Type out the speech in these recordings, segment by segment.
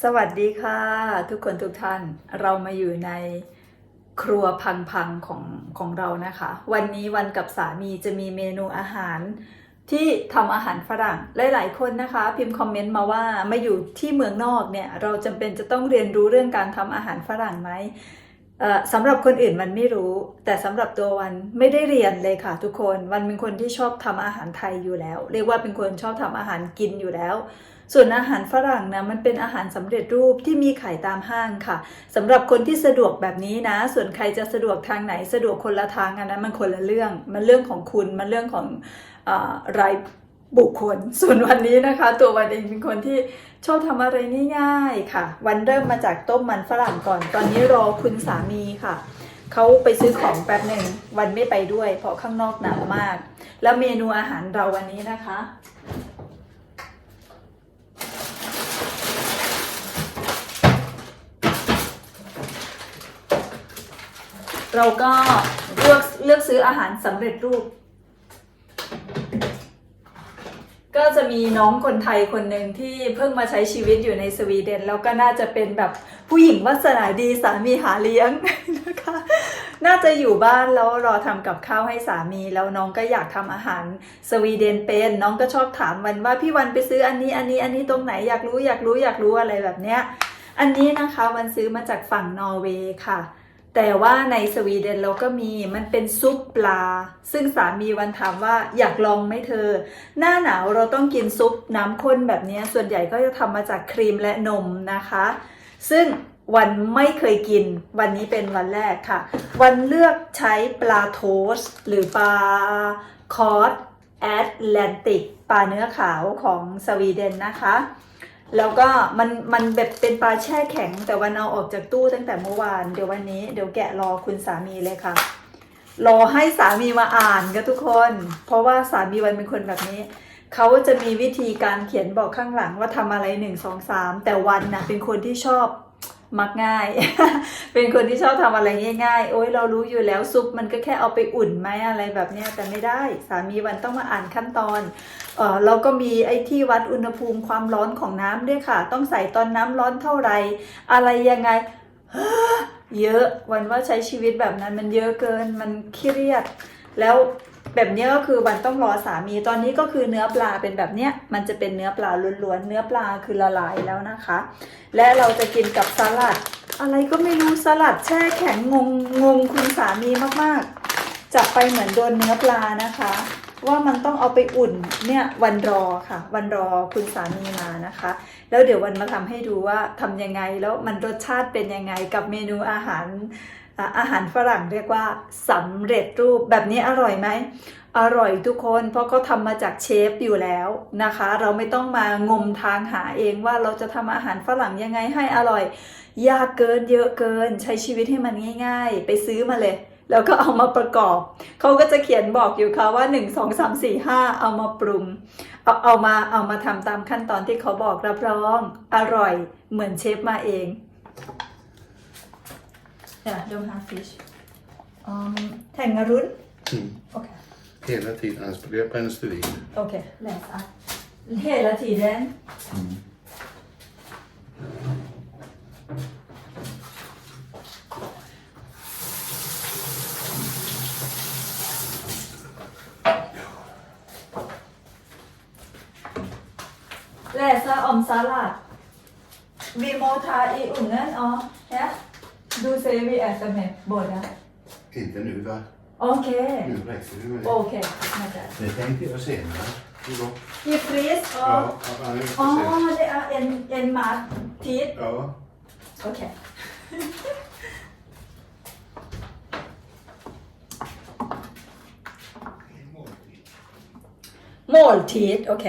สวัสดีค่ะ ทุกคนทุกท่านเรามาอยู่ในครัวพังๆของของเรานะคะ วันนี้วันกับสามีจะมีเมนูอาหารที่ทำอาหารฝรั่งหลาย ๆ คนนะคะ พิมพ์คอมเมนต์มาว่ามาอยู่ที่เมืองนอกเนี่ยเราจำเป็นจะต้องเรียนรู้เรื่องการทำอาหารฝรั่งไหมสำหรับคนอื่นมันไม่รู้ แต่สำหรับตัววันไม่ได้เรียนเลยค่ะทุกคนวันเป็นคนที่ชอบทำอาหารไทยอยู่แล้ว เรียกว่าเป็นคนชอบทำอาหารกินอยู่แล้ว ส่วนอาหารฝรั่งนะมันเป็นอาหารสำเร็จรูปที่มีขายตามห้างค่ะสำหรับคนที่สะดวกแบบนี้นะ ส่วนใครจะสะดวกทางไหนสะดวกคนละทางอันนั้นมันคนละเรื่อง มันเรื่องของคุณมันเรื่องของอรายบุคคล ส่วนวันนี้นะคะ ตัววันเองเป็นคนที่ชอบทำอะไรง่ายๆค่ะ วันเริ่มมาจากต้มมันฝรั่งก่อน ตอนนี้รอคุณสามีค่ะเขาไปซื้อของแป๊บหนึ่งวันไม่ไปด้วย เพราะข้างนอกหนาวมาก แล้วเมนูอาหารเราวันนี้นะคะ เราก็เลือกเลือกซื้ออาหารสำเร็จรูป ก็จะมีน้องคนไทยคนหนึ่งที่เพิ่งมาใช้ชีวิตอยู่ในสวีเดน แล้วก็น่าจะเป็นแบบผู้หญิงวาสนาดีสามีหาเลี้ยงนะคะน่าจะอยู่บ้านแล้วรอทำกับข้าวให้สามีแล้วน้องก็อยากทำอาหารสวีเดนเป็นน้องก็ชอบถามวันว่าพี่วันไปซื้ออันนี้อันนี้อันนี้ตรงไหนอยากรู้อยากรู้อยากรู้อะไรแบบเนี้ยอันนี้นะคะวันซื้อมาจากฝั่งนอร์เวย์ค่ะ แต่ว่าในสวีเดนเราก็มีมันเป็นซุปปลา ซึ่งสามีวันถามว่าอยากลองไหมเธอ หน้าหนาวเราต้องกินซุปน้ำข้นแบบนี้ ส่วนใหญ่ก็จะทำมาจากครีมและนมนะคะ ซึ่งวันไม่เคยกิน วันนี้เป็นวันแรกค่ะ วันเลือกใช้ปลาโทสหรือปลาคอร์สแอตแลนติกปลาเนื้อขาวของสวีเดนนะคะ แล้วก็มันมันแบบเป็นปลาแช่แข็ง แต่วันเอาออกจากตู้ตั้งแต่เมื่อวาน เดี๋ยววันนี้เดี๋ยวแกะรอคุณสามีเลยค่ะ รอให้สามีมาอ่านกันทุกคน เพราะว่าสามีวันเป็นคนแบบนี้ เขาจะมีวิธีการเขียนบอกข้างหลังว่าทำอะไรหนึ่งสองสามแต่วันน่ะเป็นคนที่ชอบ มักง่าย เป็นคนที่ชอบทำอะไรง่ายๆ โอ้ยเรารู้อยู่แล้วซุปมันก็แค่เอาไปอุ่นไหมอะไรแบบเนี้ยแต่ไม่ได้สามีวันต้องมาอ่านขั้นตอนเออเราก็มีไอ้ที่วัดอุณหภูมิความร้อนของน้ำด้วยค่ะ ต้องใส่ตอนน้ำร้อนเท่าไหร่อะไรยังไงเยอะวันว่าใช้ชีวิตแบบนั้นมันเยอะเกินมันเครียดแล้ว แบบนี้ก็คือวันต้องรอสามีตอนนี้ก็คือเนื้อปลาเป็นแบบเนี้ยมันจะเป็นเนื้อปลาล้วนๆเนื้อปลาคือละลายแล้วนะคะ และเราจะกินกับสลัด อะไรก็ไม่รู้สลัดแช่แข็งงงงงคุณสามีมากๆจับไปเหมือนโดนเนื้อปลานะคะ ว่ามันต้องเอาไปอุ่นเนี่ยวันรอค่ะ วันรอคุณสามีมานะคะ แล้วเดี๋ยววันมาทำให้ดูว่าทำยังไงแล้วมันรสชาติเป็นยังไงกับเมนูอาหาร อาหารฝรั่งเรียกว่าสำเร็จรูปแบบนี้อร่อยไหมอร่อยทุกคนเพราะเขาทำมาจากเชฟอยู่แล้วนะคะ เราไม่ต้องมางมทางหาเองว่าเราจะทำอาหารฝรั่งยังไงให้อร่อย ยากเกินเยอะเกิน ใช้ชีวิตให้มันง่าย ๆ ไปซื้อมาเลย แล้วก็เอามาประกอบ เขาก็จะเขียนบอกอยู่ค่ะว่า 1 2 3 4 5 เอามาปรุง เอาเอามาเอามาทำตามขั้นตอนที่เขาบอกรับรอง อร่อยเหมือนเชฟมาเอง Ja, de här fish. Um, Tängarun. Mm. Okej. Hela tiden, annars blir- bränns det vid. Okej, läsa. Hela tiden. Läsa om sallad. Vi må ta i ugnen och ja. Du säger vi äter med båda. Inte nu va? Okej. Nu räcker det med det. Okej, vänta. Det tänkte jag senare. Jo då. I frys och... Ja, ja, nu får Åh, se. det är en, en mattid. Ja. Okej. Måltid โอเค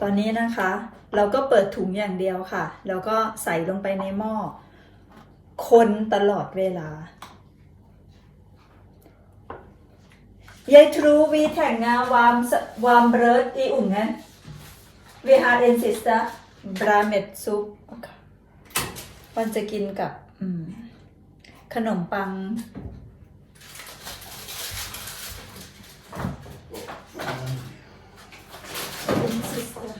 ตอนนี้นะคะ เราก็เปิดถุงอย่างเดียวค่ะ แล้วก็ใส่ลงไปในหม้อ คนตลอดเวลายายทรูวีแข่งงาวามวามเบิร์ดอีอุ่งนั้นวีฮาร์เอ็นซิสตาบราเมดซุปวันจะกินกับขนมปังน sister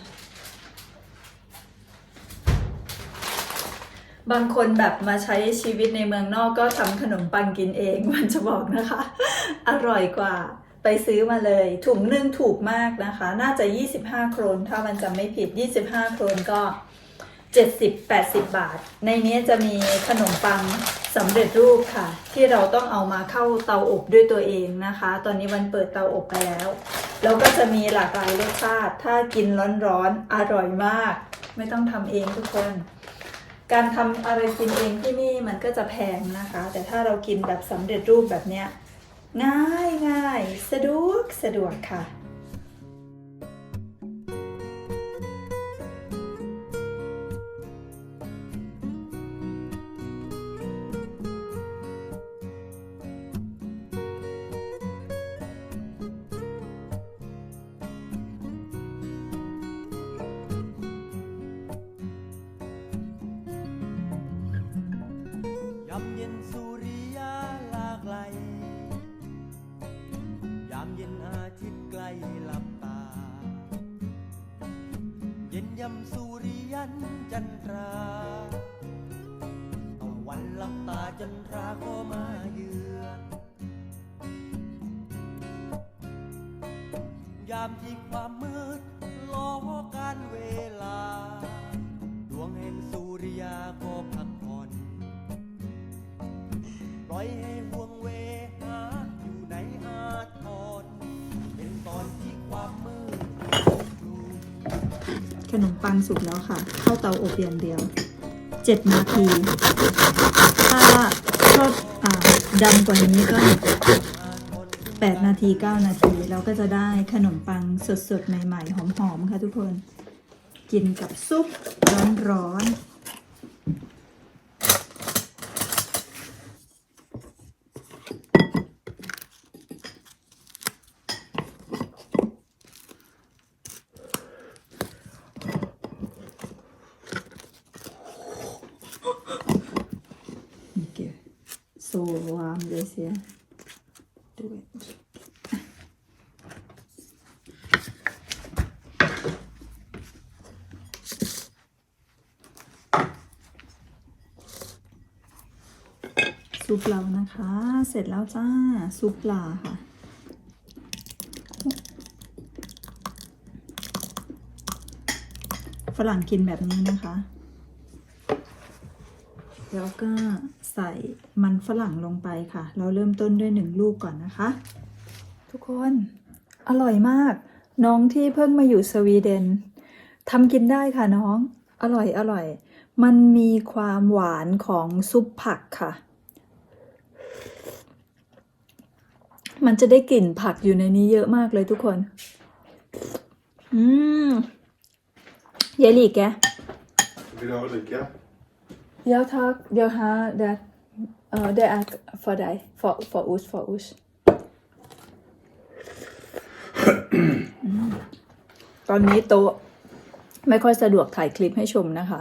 บางคนแบบมาใช้ชีวิตในเมืองนอกก็ทำขนมปังกินเอง มันจะบอกนะคะ อร่อยกว่าไปซื้อมาเลย ถุงหนึ่งถูกมากนะคะ น่าจะ 25 โครน ถ้ามันจำไม่ผิด 25 โครนก็ 70-80 บาท ในนี้จะมีขนมปังสำเร็จรูปค่ะ ที่เราต้องเอามาเข้าเตาอบด้วยตัวเองนะคะ ตอนนี้วันเปิดเตาอบไปแล้วแล้วก็จะมีหลากหลายรสชาติ ถ้ากินร้อนๆอร่อยมาก ไม่ต้องทำเองทุกคน การทำอะไรกินเองที่นี่มันก็จะแพงนะคะ แต่ถ้าเรากินแบบสำเร็จรูปแบบเนี้ยง่ายง่ายสะดวกสะดวกค่ะ ขนมปังสุกแล้วค่ะ เข้าเตาอบอย่างเดียว7นาที ถ้าชอบอดำกว่านี้ก็8นาที9นาทีเราก็จะได้ขนมปังสดๆ ใหม่ ๆ หอม ๆ ค่ะทุกคน กินกับซุปร้อนๆ Så varm det ser. Du vet. ซุปเรานะคะ เสร็จแล้วจ้า ซุปปลาค่ะฝรั่งกินแบบนี้นะคะ แล้วก็ใส่มันฝรั่งลงไปค่ะ เราเริ่มต้นด้วยหนึ่งลูกก่อนนะคะ ทุกคนอร่อยมาก น้องที่เพิ่งมาอยู่สวีเดนทำกินได้ค่ะน้อง อร่อยอร่อย มันมีความหวานของซุปผักค่ะ มันจะได้กลิ่นผักอยู่ในนี้เยอะมากเลยทุกคน อืมเยลีกแก Vill du ha dricka? Ja tack, jag har det. Uh, det är för dig, för, för os. för oss. ตอนนี้โต๊ะไม่ค่อยสะดวกถ่ายคลิปให้ชมนะคะ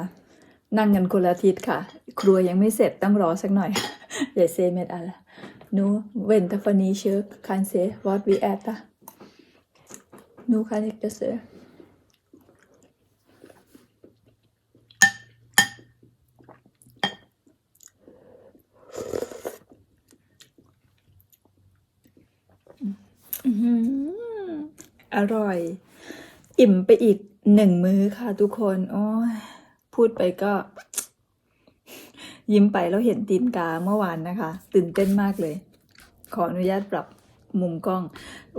นั่งกันคนละทิศค่ะ ครัวยังไม่เสร็จต้องรอสักหน่อย อย่าเซเมดอะไรนูเวนตฟานีเชอร์คันเซวอตวีแอตานูคันเอกเซอื้อ อร่อย อิ่มไปอีกหนึ่งมื้อค่ะทุกคน โอ้ยพูดไปก็ ยิ้มไปแล้วเห็นตีนกาเมื่อวานนะคะ ตื่นเต้นมากเลย ขออนุญาตปรับมุมกล้อง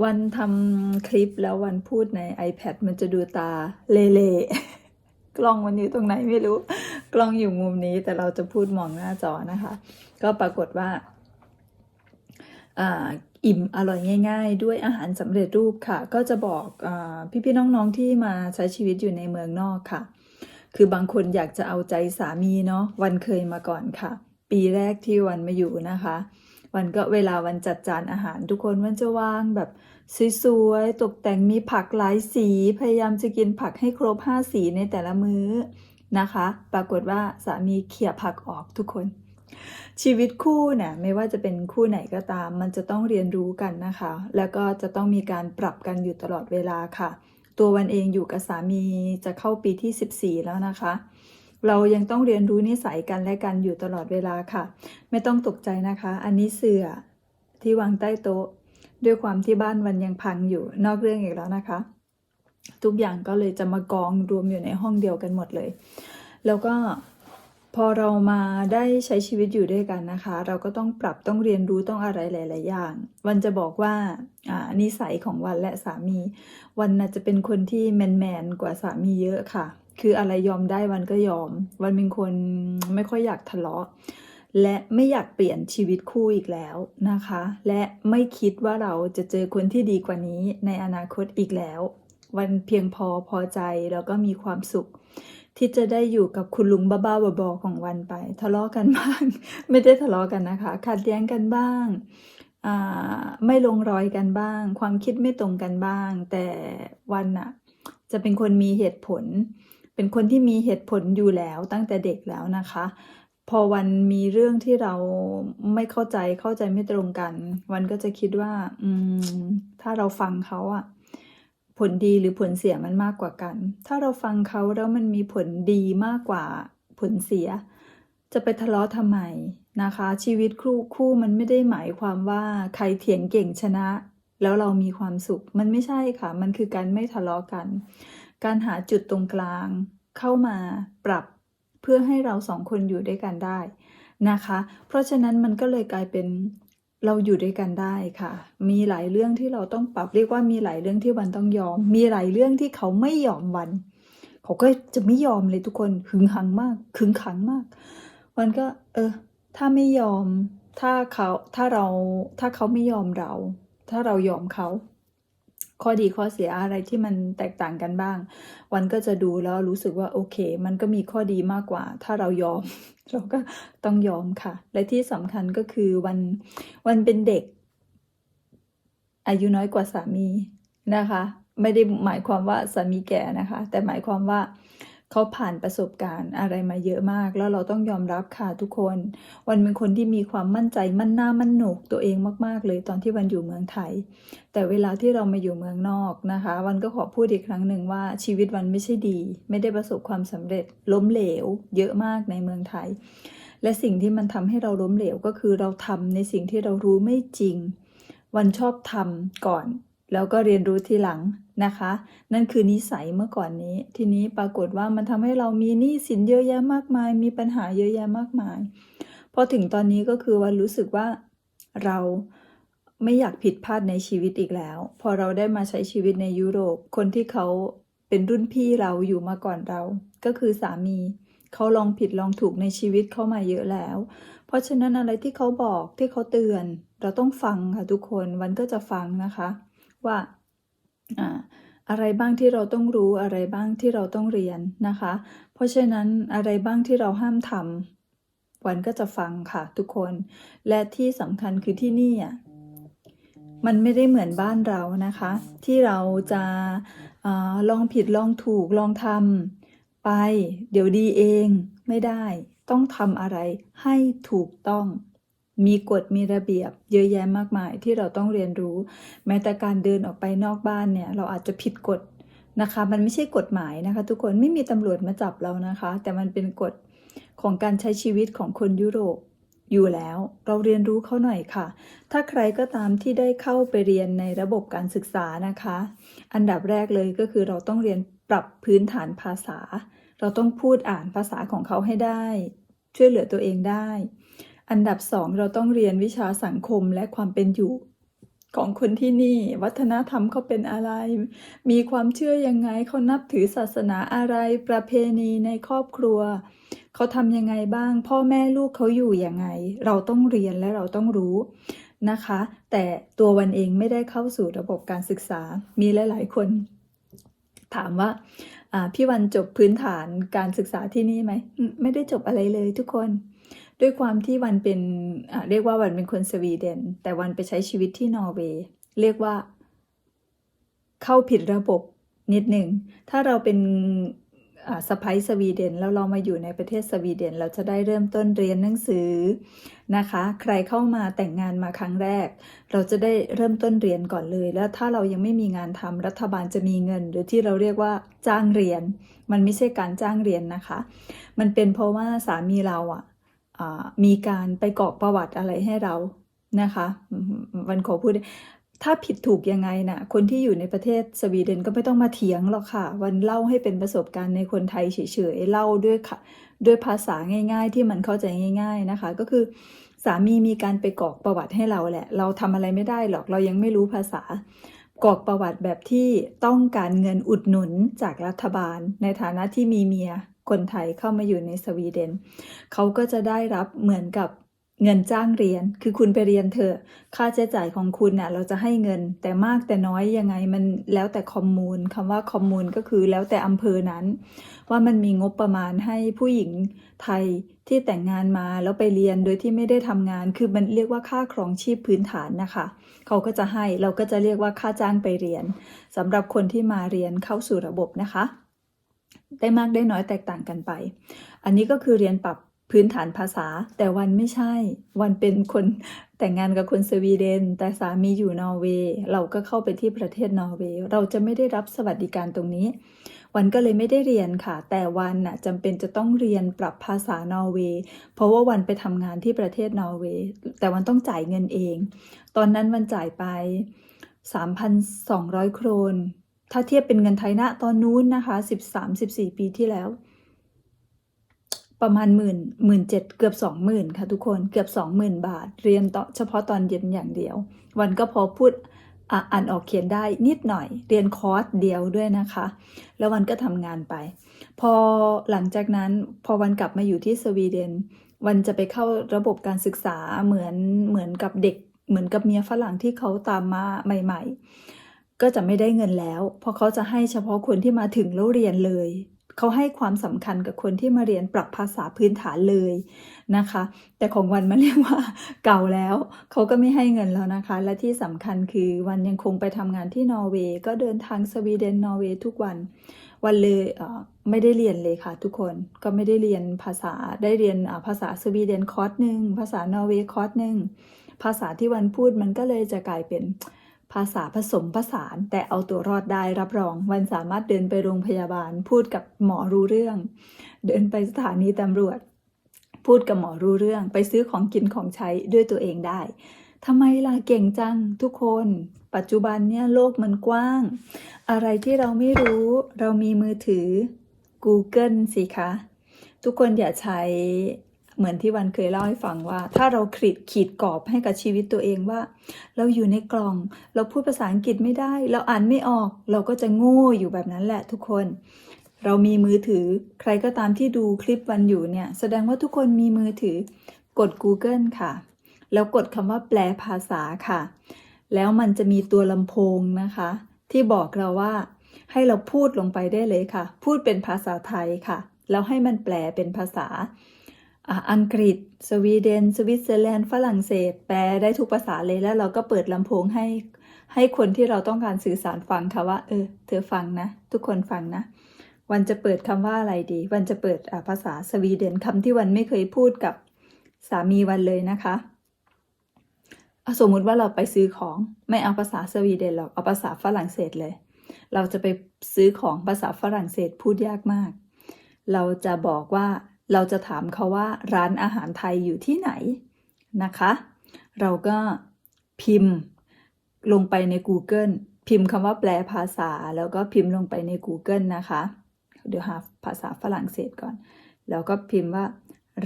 วันทำคลิปแล้ววันพูดใน iPad มันจะดูตาเละๆกล้องมันอยู่ตรงไหนไม่รู้ กล้องอยู่มุมนี้ แต่เราจะพูดมองหน้าจอนะคะ ก็ปรากฏว่า อิ่มอร่อยง่าย ๆ ด้วยอาหารสำเร็จรูปค่ะ ก็จะบอกอพี่ๆน้องๆที่มาใช้ชีวิตอยู่ในเมืองนอกค่ะ คือบางคนอยากจะเอาใจสามีเนาะวันเคยมาก่อนค่ะ ปีแรกที่วันมาอยู่นะคะ วันก็เวลาวันจัดจานอาหารทุกคนมันจะวางแบบสวยๆตกแต่งมีผักหลายสี พยายามจะกินผักให้ครบห้าสีในแต่ละมื้อนะคะ ปรากฏว่าสามีเขี่ยผักออกทุกคน ชีวิตคู่เนี่ยไม่ว่าจะเป็นคู่ไหนก็ตาม มันจะต้องเรียนรู้กันนะคะ แล้วก็จะต้องมีการปรับกันอยู่ตลอดเวลาค่ะ ตัววันเองอยู่กับสามีจะเข้าปีที่ 14 แล้วนะคะ เรายังต้องเรียนรู้นิสัยกันและกันอยู่ตลอดเวลาค่ะ ไม่ต้องตกใจนะคะ อันนี้เสื่อที่วางใต้โต๊ะ ด้วยความที่บ้านวันยังพังอยู่นอกเรื่องอีกแล้วนะคะ ทุกอย่างก็เลยจะมากองรวมอยู่ในห้องเดียวกันหมดเลย แล้วก็ พอเรามาได้ใช้ชีวิตอยู่ด้วยกันนะคะ เราก็ต้องปรับต้องเรียนรู้ต้องอะไรหลาย ๆ อย่าง วันจะบอกว่าอ่านิสัยของวันและสามี วันน่ะจะเป็นคนที่แมนแมนๆกว่าสามีเยอะค่ะ คืออะไรยอมได้วันก็ยอม วันเป็นคนไม่ค่อยอยากทะเลาะ และไม่อยากเปลี่ยนชีวิตคู่อีกแล้วนะคะ และไม่คิดว่าเราจะเจอคนที่ดีกว่านี้ในอนาคตอีกแล้ว วันเพียงพอพอใจแล้วก็มีความสุข ที่จะได้อยู่กับคุณลุงบ้าๆบอๆของวันไป ทะเลาะกันบ้าง ไม่ได้ทะเลาะกันนะคะ ขัดแย้งกันบ้างไม่ลงรอยกันบ้าง ความคิดไม่ตรงกันบ้าง แต่วันน่ะจะเป็นคนมีเหตุผล เป็นคนที่มีเหตุผลอยู่แล้วตั้งแต่เด็กแล้วนะคะ พอวันมีเรื่องที่เราไม่เข้าใจเข้าใจไม่ตรงกัน วันก็จะคิดว่า อืม ถ้าเราฟังเขาอะ ผลดีหรือผลเสียมันมากกว่ากัน ถ้าเราฟังเขาแล้วมันมีผลดีมากกว่าผลเสีย จะไปทะเลาะทำไมนะคะ ชีวิตคู่คู่มันไม่ได้หมายความว่าใครเถียงเก่งชนะ แล้วเรามีความสุข มันไม่ใช่ค่ะ มันคือการไม่ทะเลาะกัน การหาจุดตรงกลาง เข้ามาปรับเพื่อให้เราสองคนอยู่ด้วยกันได้นะคะ เพราะฉะนั้นมันก็เลยกลายเป็น เราอยู่ด้วยกันได้ค่ะ มีหลายเรื่องที่เราต้องปรับเรียกว่ามีหลายเรื่องที่วันต้องยอม มีหลายเรื่องที่เขาไม่ยอมวัน เขาก็จะไม่ยอมเลยทุกคนหึงหังมากขึงขังมาก วันก็ เออ ถ้าไม่ยอม ถ้าเขาถ้าเราถ้าเขาไม่ยอมเรา ถ้าเรายอมเขา ข้อดีข้อเสียอะไรที่มันแตกต่างกันบ้าง วันก็จะดูแล้วรู้สึกว่าโอเค มันก็มีข้อดีมากกว่า ถ้าเรายอม เราก็ต้องยอมค่ะ และที่สำคัญก็คือวันวันเป็นเด็ก อายุน้อยกว่าสามีนะคะ ไม่ได้หมายความว่าสามีแก่นะคะ แต่หมายความว่า เขาผ่านประสบการณ์อะไรมาเยอะมาก แล้วเราต้องยอมรับค่ะทุกคน วันเป็นคนที่มีความมั่นใจมั่นหน้ามั่นโหนกตัวเองมากๆ เลยตอนที่วันอยู่เมืองไทย แต่เวลาที่เรามาอยู่เมืองนอกนะคะ วันก็ขอพูดอีกครั้งหนึ่งว่าชีวิตวันไม่ใช่ดี ไม่ได้ประสบความสำเร็จล้มเหลว เยอะมากในเมืองไทย และสิ่งที่มันทำให้เราล้มเหลวก็คือเราทำในสิ่งที่เรารู้ไม่จริง วันชอบทำก่อน แล้วก็เรียนรู้ทีหลัง นะคะ นั่นคือนิสัยเมื่อก่อนนี้ ทีนี้ปรากฏว่ามันทำให้เรามีหนี้สินเยอะแยะมากมาย มีปัญหาเยอะแยะมากมาย พอถึงตอนนี้ก็คือวันรู้สึกว่าเราไม่อยากผิดพลาดในชีวิตอีกแล้ว พอเราได้มาใช้ชีวิตในยุโรป คนที่เขาเป็นรุ่นพี่เราอยู่มาก่อนเรา ก็คือสามีเขาลองผิดลองถูกในชีวิตเข้ามาเยอะแล้ว เพราะฉะนั้นอะไรที่เขาบอกที่เขาเตือน เราต้องฟังค่ะทุกคนวันก็จะฟังนะคะ ว่า อะไรบ้างที่เราต้องรู้อะไรบ้างที่เราต้องเรียนนะคะ เพราะฉะนั้นอะไรบ้างที่เราห้ามทำวันก็จะฟังค่ะทุกคน และที่สำคัญคือที่นี่อะมันไม่ได้เหมือนบ้านเรานะคะ ที่เราจะอลองผิดลองถูกลองทำไป เดี๋ยวดีเองไม่ได้ ต้องทำอะไรให้ถูกต้อง มีกฎมีระเบียบเยอะแยะมากมายที่เราต้องเรียนรู้ แม้แต่การเดินออกไปนอกบ้านเนี่ย เราอาจจะผิดกฎนะคะ มันไม่ใช่กฎหมายนะคะ ทุกคนไม่มีตำรวจมาจับเรานะคะ แต่มันเป็นกฎของการใช้ชีวิตของคนยุโรปอยู่แล้ว เราเรียนรู้เขาหน่อยค่ะ ถ้าใครก็ตามที่ได้เข้าไปเรียนในระบบการศึกษานะคะ อันดับแรกเลยก็คือเราต้องเรียนปรับพื้นฐานภาษา เราต้องพูดอ่านภาษาของเขาให้ได้ ช่วยเหลือตัวเองได้ อันดับสองเราต้องเรียนวิชาสังคมและความเป็นอยู่ ของคนที่นี่ วัฒนธรรมเขาเป็นอะไร มีความเชื่อยังไงเขานับถือศาสนาอะไรประเพณีในครอบครัว เขาทำยังไงบ้าง พ่อแม่ลูกเขาอยู่ยังไง เราต้องเรียนและเราต้องรู้นะคะ แต่ตัววันเองไม่ได้เข้าสู่ระบบการศึกษามีหลาย ๆ คนถามว่าพี่วันจบพื้นฐานการศึกษาที่นี่ไหม ไม่ได้จบอะไรเลยทุกคน ด้วยความที่วันเป็นเรียกว่าวันเป็นคนสวีเดน แต่วันไปใช้ชีวิตที่นอร์เวย์เรียกว่า เข้าผิดระบบนิดหนึ่ง ถ้าเราเป็นอ่าสไปสวีเดนแล้วเรามาอยู่ในประเทศสวีเดน เราจะได้เริ่มต้นเรียนหนังสือนะคะ ใครเข้ามาแต่งงานมาครั้งแรก เราจะได้เริ่มต้นเรียนก่อนเลย แล้วถ้าเรายังไม่มีงานทำรัฐบาลจะมีเงิน หรือที่เราเรียกว่าจ้างเรียน มันไม่ใช่การจ้างเรียนนะคะ มันเป็นเพราะว่าสามีเราอะอ่า มีการไปกรอกประวัติอะไรให้เรานะคะวันขอพูดถ้าผิดถูกยังไงนะ่ะ คนที่อยู่ในประเทศสวีเดนก็ไม่ต้องมาเถียงหรอกค่ะ วันเล่าให้เป็นประสบการณ์ในคนไทยเฉยๆ เล่าด้วยค่ะ ด้วยภาษาง่าย ๆ ที่มันเข้าใจง่าย ๆนะคะ ก็คือสามีมีการไปกรอกประวัติให้เราแหละ เราทำอะไรไม่ได้หรอก เรายังไม่รู้ภาษากรอกประวัติแบบที่ต้องการเงินอุดหนุนจากรัฐบาล ในฐานะที่มีเมีย คนไทยเข้ามาอยู่ในสวีเดนเขาก็จะได้รับเหมือนกับเงินจ้างเรียน คือคุณไปเรียนเถอะ ค่าใช้จ่ายของคุณน่ะ เราจะให้เงิน แต่มากแต่น้อยยังไงมันแล้วแต่คอมมูนคำว่าคอมมูนก็คือแล้วแต่อำเภอนั้น ว่ามันมีงบประมาณให้ผู้หญิงไทยที่แต่งงานมาแล้วไปเรียนโดยที่ไม่ได้ทำงาน คือมันเรียกว่าค่าครองชีพพื้นฐานนะคะ เขาก็จะให้ เราก็จะเรียกว่าค่าจ้างไปเรียนสำหรับคนที่มาเรียนเข้าสู่ระบบนะคะ ได้มากได้น้อยแตกต่างกันไป อันนี้ก็คือเรียนปรับพื้นฐานภาษา แต่วันไม่ใช่ วันเป็นคนแต่งงานกับคนสวีเดน แต่สามีอยู่นอร์เวย์ เราก็เข้าไปที่ประเทศนอร์เวย์ เราจะไม่ได้รับสวัสดิการตรงนี้ วันก็เลยไม่ได้เรียนค่ะ แต่วันน่ะจำเป็นจะต้องเรียนปรับภาษานอร์เวย์ เพราะว่าวันไปทำงานที่ประเทศนอร์เวย์ แต่วันต้องจ่ายเงินเอง ตอนนั้นวันจ่ายไป 3,200 โครน ถ้าเทียบเป็นเงินไทยณตอนนู้นนะคะ 13-14 ปีที่แล้ว ประมาณหมื่นหมื่นเจ็ดเกือบสองหมื่นค่ะทุกคนเกือบสองหมื่นบาท เรียนต่อเฉพาะตอนเย็นอย่างเดียว วันก็พอพูดอะอ่านออกเขียนได้นิดหน่อย เรียนคอร์สเดียวด้วยนะคะ แล้ววันก็ทำงานไป พอหลังจากนั้นพอวันกลับมาอยู่ที่สวีเดน วันจะไปเข้าระบบการศึกษาเหมือนเหมือนกับเด็ก เหมือนกับเมียฝรั่งที่เขาตามมาใหม่ ๆ ก็จะไม่ได้เงินแล้ว เพราะเขาจะให้เฉพาะคนที่มาถึงแล้วเรียนเลย เขาให้ความสำคัญกับคนที่มาเรียนปรับภาษาพื้นฐานเลยนะคะ แต่ของวันมันเรียกว่าเก่าแล้ว เขาก็ไม่ให้เงินแล้วนะคะ และที่สำคัญคือวันยังคงไปทำงานที่นอร์เวย์ก็เดินทางสวีเดนนอร์เวย์ทุกวัน วันเลยเไม่ได้เรียนเลยค่ะ ทุกคนก็ไม่ได้เรียนภาษาได้เรียนภาษาสวีเดนคอร์สหนึ่งภาษานอร์เวย์คอร์สหนึ่งภาษาที่วันพูดมันก็เลยจะกลายเป็น ภาษาผสมผสาน แต่เอาตัวรอดได้รับรอง วันสามารถเดินไปโรงพยาบาล พูดกับหมอรู้เรื่อง เดินไปสถานีตำรวจ พูดกับหมอรู้เรื่อง ไปซื้อของกินของใช้ด้วยตัวเองได้ทำไมล่ะเก่งจังทุกคน ปัจจุบันเนี่ยโลกมันกว้าง อะไรที่เราไม่รู้ เรามีมือถือ Google สิคะ ทุกคนอย่าใช้ เหมือนที่วันเคยเล่าให้ฟังว่า ถ้าเราขีดขีดกรอบให้กับชีวิตตัวเองว่า เราอยู่ในกล่อง เราพูดภาษาอังกฤษไม่ได้ เราอ่านไม่ออก เราก็จะโง่อยู่แบบนั้นแหละทุกคน เรามีมือถือใครก็ตามที่ดูคลิปวันอยู่เนี่ย แสดงว่าทุกคนมีมือถือกด Google ค่ะ แล้วกดคำว่าแปลภาษาค่ะ แล้วมันจะมีตัวลำโพงนะคะ ที่บอกเราว่า ให้เราพูดลงไปได้เลยค่ะ พูดเป็นภาษาไทยค่ะแล้วให้มันแปลเป็นภาษา อังกฤษ สวีเดน สวิตเซอร์แลนด์ ฝรั่งเศส แปลได้ทุกภาษาเลยแล้วเราก็เปิดลำโพงให้ให้คนที่เราต้องการสื่อสารฟังค่ะว่า เออ เธอฟังนะ ทุกคนฟังนะ วันจะเปิดคำว่าอะไรดี วันจะเปิดภาษาสวีเดนคำที่วันไม่เคยพูดกับสามีวันเลยนะคะสมมุติว่าเราไปซื้อของไม่เอาภาษาสวีเดนหรอกเอาภาษาฝรั่งเศสเลย เราจะไปซื้อของภาษาฝรั่งเศสพูดยากมาก เราจะบอกว่า เราจะถามเขาว่าร้านอาหารไทยอยู่ที่ไหนนะคะ เราก็พิมพ์ลงไปใน Google พิมพ์คำว่าแปลภาษา แล้วก็พิมพ์ลงไปใน Google นะคะ เดี๋ยวหาภาษาฝรั่งเศสก่อน แล้วก็พิมพ์ว่า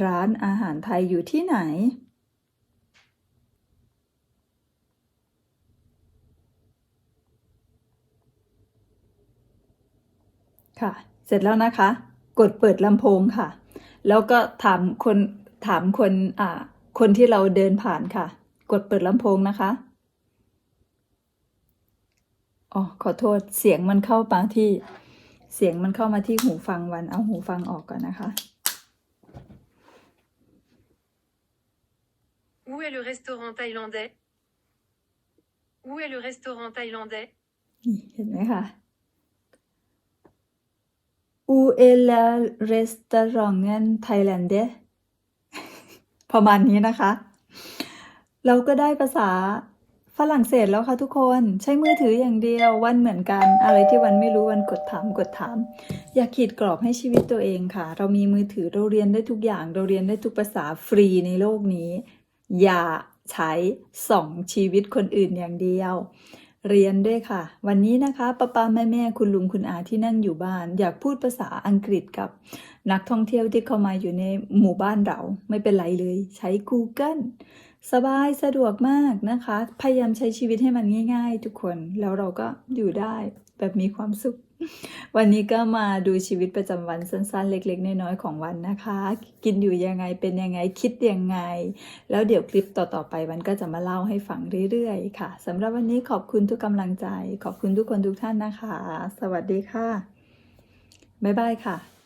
ร้านอาหารไทยอยู่ที่ไหน ค่ะ เสร็จแล้วนะคะ กดเปิดลำโพงค่ะ แล้วก็ถามคนถามคนอ่าคนที่เราเดินผ่านค่ะ กดเปิดลำโพงนะคะอ๋อขอโทษเสียงมันเข้ามาที่เสียงมันเข้ามาที่หูฟังวันเอาหูฟังออกก่อนนะคะ Où est le restaurant thaïlandais Où est le restaurant thaïlandais นี่เห็นไหมคะ อูเอลาเรสตอรองเงนไทยแลนด์เดประมาณนี้นะคะ เราก็ได้ภาษาฝรั่งเศสแล้วค่ะทุกคนใช้มือถืออย่างเดียววันเหมือนกัน อะไรที่วันไม่รู้วันกดถามกดถาม อย่าขีดกรอบให้ชีวิตตัวเองค่ะ เรามีมือถือเราเรียนได้ทุกอย่าง เราเรียนได้ทุกภาษาฟรีในโลกนี้ อย่าใช้ส่องชีวิตคนอื่นอย่างเดียว เรียนด้วยค่ะ วันนี้นะคะป้าป้าแม่แม่คุณลุงคุณอาที่นั่งอยู่บ้าน อยากพูดภาษาอังกฤษกับนักท่องเที่ยวที่เข้ามาอยู่ในหมู่บ้านเราไม่เป็นไรเลย ใช้ Google สบายสะดวกมากนะคะ พยายามใช้ชีวิตให้มันง่าย ๆ ทุกคนแล้วเราก็อยู่ได้แบบมีความสุข วันนี้ก็มาดูชีวิตประจำวันสั้นๆ เล็ก ๆ น้อยๆของวันนะคะ กินอยู่ยังไงเป็นยังไงคิดยังไง แล้วเดี๋ยวคลิปต่อๆไปวันก็จะมาเล่าให้ฟังเรื่อยๆ ค่ะสำหรับวันนี้ขอบคุณทุกกำลังใจ ขอบคุณทุกคนทุกท่านนะคะ สวัสดีค่ะบ๊ายบายค่ะ